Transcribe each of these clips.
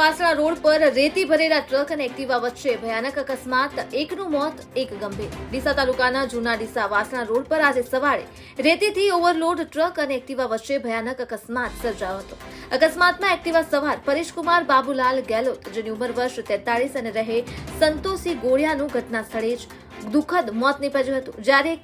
Vasna road પર રેતી ભરેલા ટ્રક અને એક્ટિવા વચ્ચે ભયાનક અકસ્માત. એકનું મોત, એક ગંભીર. ડીસા તાલુકાના જૂના ડીસા વાસણા રોડ પર આજે સવારે રેતીથી ઓવરલોડ ટ્રક અને એક્ટિવા વચ્ચે ભયાનક અકસ્માત સર્જાયો હતો. અકસ્માતમાં એક્ટિવા સવાર પરેશકુમાર બાબુલાલ ગેલોત, જેની ઉંમર વર્ષ તેતાળીસ અને રહે સંતોષી ગોળિયાનું ઘટના સ્થળે જ દુઃખદ મોત નીપજ્યું હતું. જ્યારે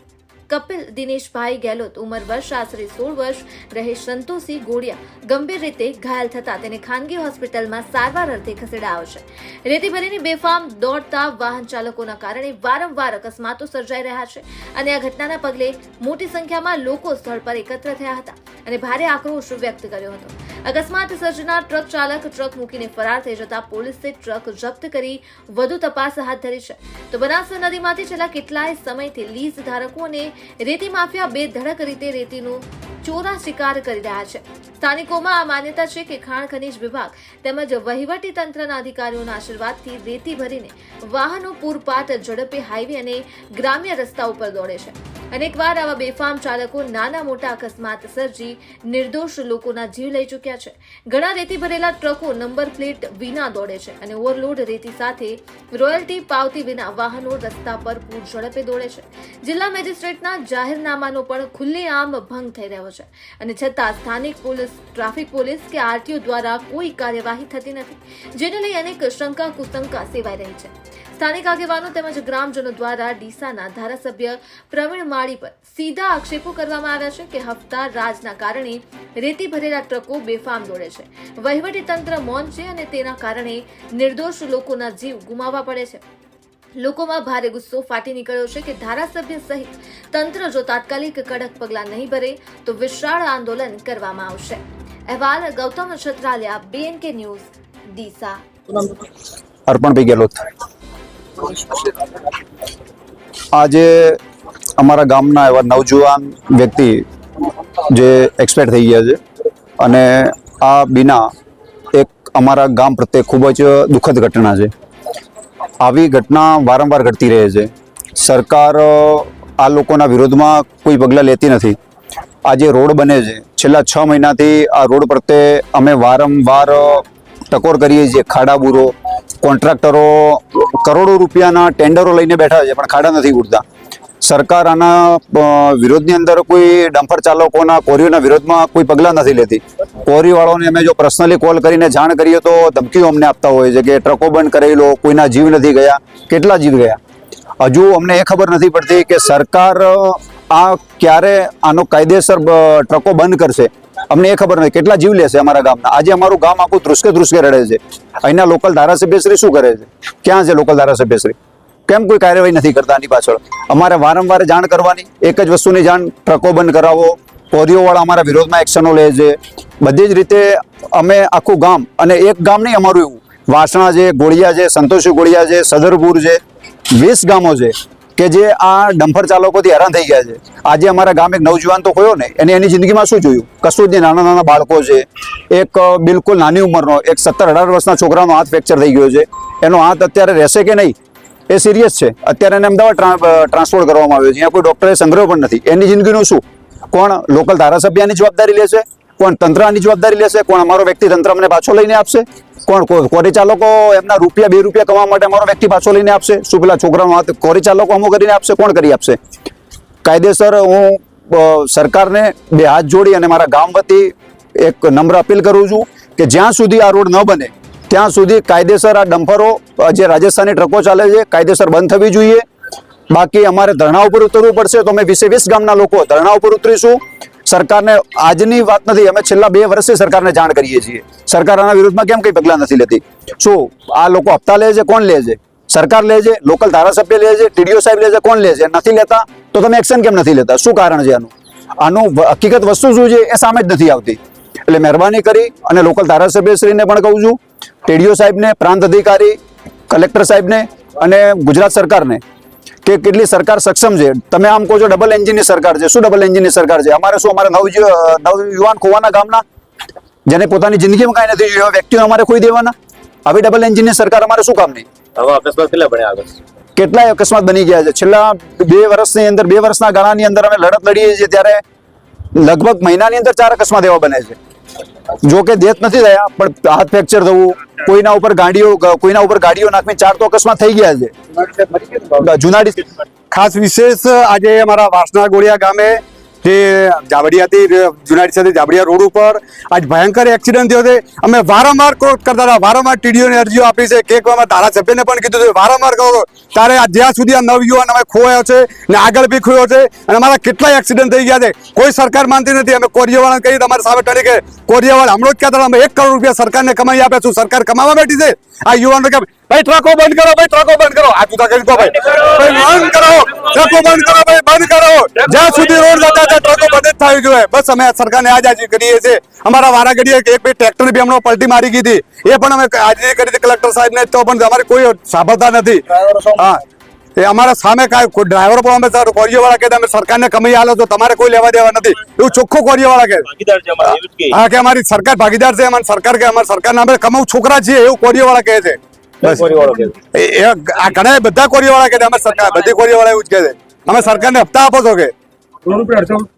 કપિલ દિનેશભાઈ ગેહલોત ઉંમર વર્ષ, આશરે સોળ વર્ષ, રહે સંતોષી ગોળિયા. ગંભીર રીતે ઘાયલ થતા તેને ખાનગી હોસ્પિટલમાં સારવાર અર્થે ખસેડાયો છે. રેતી ભરીની બેફામ દોડતા વાહન ચાલકોના કારણે વારંવાર અકસ્માતો સર્જાઈ રહ્યા છે અને આ ઘટનાના પગલે મોટી સંખ્યામાં લોકો સ્થળ પર એકત્ર થયા હતા અને ભારે આક્રોશ વ્યક્ત કર્યો હતો. અકસ્માત સર્જનાર ટ્રક ચાલક ટ્રક મૂકીને ફરાર થઈ જતા પોલીસે ટ્રક જપ્ત કરી વધુ તપાસ હાથ ધરી છે. તો બનાસ નદીમાંથી છેલ્લા કેટલાય સમયથી લીઝ ધારકો અને રેતી માફિયા બે ધડક રીતે રેતીનું ચોરા શિકાર કરી રહ્યા છે. સ્થાનિકોમાં આ માન્યતા છે કે ખાણ ખનીજ વિભાગ તેમજ વહીવટી તંત્રના અધિકારીઓના આશીર્વાદથી રેતી ભરીને વાહનો પૂરપાટ ઝડપે હાઈવે અને ગ્રામ્ય રસ્તા ઉપર દોડે છે. અનેકવાર આવા બેફામ ચાલકો નાના મોટા અકસ્માત સર્જી નિર્દોષ લોકોના જીવ લઈ ચૂક્યા છે. ઘણા રેતી ભરેલા ટ્રકો નંબર પ્લેટ વિના દોડે છે અને ઓવરલોડ રેતી સાથે રોયલ્ટી પાવતી વિના વાહનો રસ્તા પર પૂર ઝડપે દોડે છે. જિલ્લા મેજિસ્ટ્રેટના જાહેરનામાનો પણ ખુલ્લેઆમ ભંગ થઈ રહ્યો છે અને છતાં સ્થાનિક પોલીસ, ટ્રાફિક પોલીસ કે આરટીઓ દ્વારા કોઈ કાર્યવાહી થતી નથી, જેને લઈ અનેક શંકા કુશંકા સેવાઈ રહી છે. સ્થાનિક આગેવાનો તેમજ ગ્રામજનો દ્વારા ડીસાના ધારાસભ્ય પ્રવીણ માળી પર સીધા આક્ષેપો કરવામાં આવ્યા છે કે હપ્તા રાજના કારણે રેતી ભરેલા ટ્રકો બેફામ દોડે છે. વહીવટી તંત્ર મૌન છે અને તેના કારણે નિર્દોષ લોકોના જીવ ગુમાવવા પડે છે. લોકોમાં ભારે ગુસ્સો ફાટી નીકળ્યો છે કે ધારાસભ્ય સહિત તંત્ર જો તાત્કાલિક કડક પગલાં નહીં ભરે, તો વિશાળ આંદોલન કરવામાં આવશે. અહેવાલ ગૌતમ છત્રાલિયા બીએનકે ન્યૂઝ ડીસા. અર્પણભાઈ ગેલોત. આજે અમારા ગામના એવા નવજુવાન વ્યક્તિ જે એક્સપાયર થઈ ગયા છે અને આ બિના એક અમારા ગામ પ્રત્યે ખૂબ જ દુઃખદ ઘટના છે. આવી ઘટના વારંવાર ઘટતી રહે છે. સરકાર આ લોકોના વિરોધમાં કોઈ પગલાં લેતી નથી. આજે રોડ બને છે. છેલ્લા છ મહિનાથી આ રોડ પ્રત્યે અમે વારંવાર ટકોર કરીએ છીએ. ખાડાબુરો કોન્ટ્રાક્ટરો કરોડો રૂપિયાના ટેન્ડરો લઈને બેઠા છે, પણ ખાડા નથી ઉડતા. સરકાર આના વિરોધની અંદર કોઈ ડમ્ફર ચાલકોના, કોરીઓના વિરોધમાં કોઈ પગલાં નથી લેતી. કોરીવાળાઓને અમે જો પર્સનલી કોલ કરીને જાણ કરીએ તો ધમકીઓ અમને આપતા હોય છે કે ટ્રકો બંધ કરેલો લો કોઈના જીવ નથી ગયા. કેટલા જીવ ગયા? હજુ અમને એ ખબર નથી પડતી કે સરકાર આ ક્યારે આનો કાયદેસર ટ્રકો બંધ કરશે. અમને એ ખબર નથી કેટલા જીવ લેશે અમારા ગામના. આજે અમારું ગામ આખું ધ્રુસકે ધ્રુસકે રડે છે. અહીંના લોકલ ધારાસભ્યશ્રી શું કરે છે? ક્યાં છે લોકલ ધારાસભ્યશ્રી? કેમ કોઈ કાર્યવાહી નથી કરતા આની પાછળ? અમારે વારંવાર જાણ કરવાની, એક જ વસ્તુની જાણ ટ્રકો બંધ કરાવો કોરીઓવાળા અમારા વિરોધમાં એક્શનો લે છે. બધી જ રીતે અમે આખું ગામ, અને એક ગામ નહીં અમારું એવું, વાસણા છે, ગોળિયા છે, સંતોષી ગોળિયા છે, સદરપુર છે, વીસ ગામો છે. કે જે આ ડંફર ચાલકોથી હેરાન થઈ ગયા છે. આજે અમારા ગામ એક નવજુવાન તો ખોયો ને, એને એની જિંદગીમાં શું જોયું? કશું જ નાના નાના બાળકો છે. એક બિલકુલ નાની ઉંમરનો, એક સત્તર અઢાર વર્ષના છોકરાનો હાથ ફ્રેક્ચર થઈ ગયો છે. એનો હાથ અત્યારે રહેશે કે નહીં? એ સિરિયસ છે. અત્યારે એને અમદાવાદ ટ્રાન્સફર કરવામાં આવ્યો છે. અહીંયા કોઈ ડૉક્ટરે સંગ્રહ પણ નથી. એની જિંદગીનું શું? કોણ? લોકલ ધારાસભ્યની જવાબદારી લેશે? કોણ તંત્રની જવાબદારી લેશે? કોણ અમારો વ્યક્તિ તંત્ર અમને પાછો લઈને આપશે? કોણ કોરી ચાલકો એમના રૂપિયા, બે રૂપિયા કમાવા માટે અમારો વ્યક્તિ પાછો લઈને આપશે? શું પેલા છોકરાનો હાથ કોરી ચાલકો અમો કરીને આપશે? કોણ કરી આપશે? કાયદેસર હું સરકારને બે હાથ જોડી અને મારા ગામ વતી એક નમ્ર અપીલ કરું છું કે જ્યાં સુધી આ રોડ ન બને, ત્યાં સુધી કાયદેસર આ ડમ્પરો જે રાજસ્થાની ટ્રકો ચાલે છે, કાયદેસર બંધ થવી જોઈએ. બાકી અમારે ધરણા ઉપર ઉતરવું પડશે. તો અમે વીસે વીસ ગામના લોકો ધરણા ઉપર ઉતરીશું. સરકારને આજની વાત નથી, અમે છેલ્લા બે વર્ષથી સરકારને જાણ કરીએ છીએ. સરકાર આના વિરુદ્ધમાં કેમ કંઈ પગલાં નથી લેતી? શું આ લોકો હપ્તા લે છે, કોણ લે છે? સરકાર લે છે, લોકલ ધારાસભ્ય લે છે, ટીડીઓ સાહેબ લે છે, કોણ લે છે? નથી લેતા, તો તમે એક્શન કેમ નથી લેતા? શું કારણ છે આનું? આનું હકીકત વસ્તુ શું છે? એ સામે જ નથી આવતી. એટલે મહેરબાની કરી અને લોકલ ધારાસભ્યશ્રીને પણ કહું છું, ટીડીઓ સાહેબને, પ્રાંત અધિકારી, કલેક્ટર સાહેબને અને ગુજરાત સરકારને કે કેટલી સરકાર સક્ષમ છે? તમે આમ કહો છો ડબલ એન્જિનની સરકાર છે. શું ડબલ એન્જિનની સરકાર છે? અમારે શું અમારે નવ નવયુવાન ખોવાના ગામના? જેને પોતાની જિંદગીમાં કાંઈ નથી જોયું વ્યક્તિઓ અમારે ખોઈ દેવાના? આવી ડબલ એન્જિનની સરકાર અમારે શું કામ નહીં? હવે અકસ્માત કેટલા બન્યા આગળ? કેટલાય અકસ્માત બની ગયા છે. છેલ્લા બે વર્ષની અંદર બે વર્ષના ગાળાની અંદર અમે લડત લડીએ છીએ ત્યારે લગભગ મહિનાની અંદર ચાર અકસ્માત એવા બને છે. જો કે ડેથ નથી થયા પણ હાથ ફ્રેક્ચર થવું, કોઈના ઉપર ગાડીઓ, કોઈના ઉપર ગાડીઓ નાખવી, ચાર તો અકસ્માત થઈ ગયા છે. જુનાડી ખાસ વિશેષ આજે અમારા વાસણા ગોળિયા ગામે જે જાબડિયાથી જુનાડી સાથે જાબડિયા રોડ ઉપર આજ ભયંકર એક્સિડન્ટ થયો છે. અમે વારંવાર કોર્ટ કરતા હતા, વારંવાર ટીડીઓને અરજીઓ આપી છે. કે અમે ધારાસભ્યને પણ કીધું છે વારંવાર કહો ત્યારે જ્યાં સુધી આ નવયુવાન અમે ખોવાયો છે ને આગળ બી ખોયો છે અને અમારા કેટલાય એક્સિડન્ટ થઈ ગયા છે. કોઈ સરકાર માનતી નથી. અમે કોરિયાવાળાને કહીએ તમારે સામે ટળી કે, કોરિયાવાળા હમણાં જ કહેતા અમે એક કરોડ રૂપિયા સરકારને કમાઈ આપ્યા છું. સરકાર કમાવા બેઠી છે. આ યુવાનો ભાઈ ટ્રકો બંધ કરો ભાઈ ટ્રકો બંધ કરો. આ જુદા કરી દો ભાઈ? બંધ કરો. ટ્રકો બંધ કરો. ભાઈ બંધ કરો. જ્યાં સુધી રોડ જતા ત્યાં ટ્રકો બંધ જ થવી જોઈએ બસ અમે સરકારને આજ આજી કરીએ છીએ. અમારા વારાઘડીએ એક બે ટ્રેક્ટર બી હમણાં પલટી મારી ગઈ એ પણ અમે આજે કરી હતી કલેક્ટર સાહેબને. તો પણ અમારે કોઈ સાંભળતા નથી. હા. એ અમારા સામે કાંઈ ડ્રાઈવર પણ અમે સર કોરિયોવાળા કે અમે સરકારને કમાઈ આલો તો તમારે કોઈ લેવા દેવા નથી. એવું ચોખ્ખું કોરિયોવાળા કે ભાગીદાર છે અમારા એવું જ કે. હા કે અમારી સરકાર ભાગીદાર છે અમારી સરકાર કે અમારી સરકારના અમે કમાઉ છોકરા છીએ એવું કોરિયોવાળા કહે છે. બસ. કોરીવાળો એ આ ઘણા બધા કોરિયાવાળા કે અમે સરકાર બધી કોરિયાવાળા એવું જ કહે છે. અમે સરકારને હપ્તા આપો છો કે?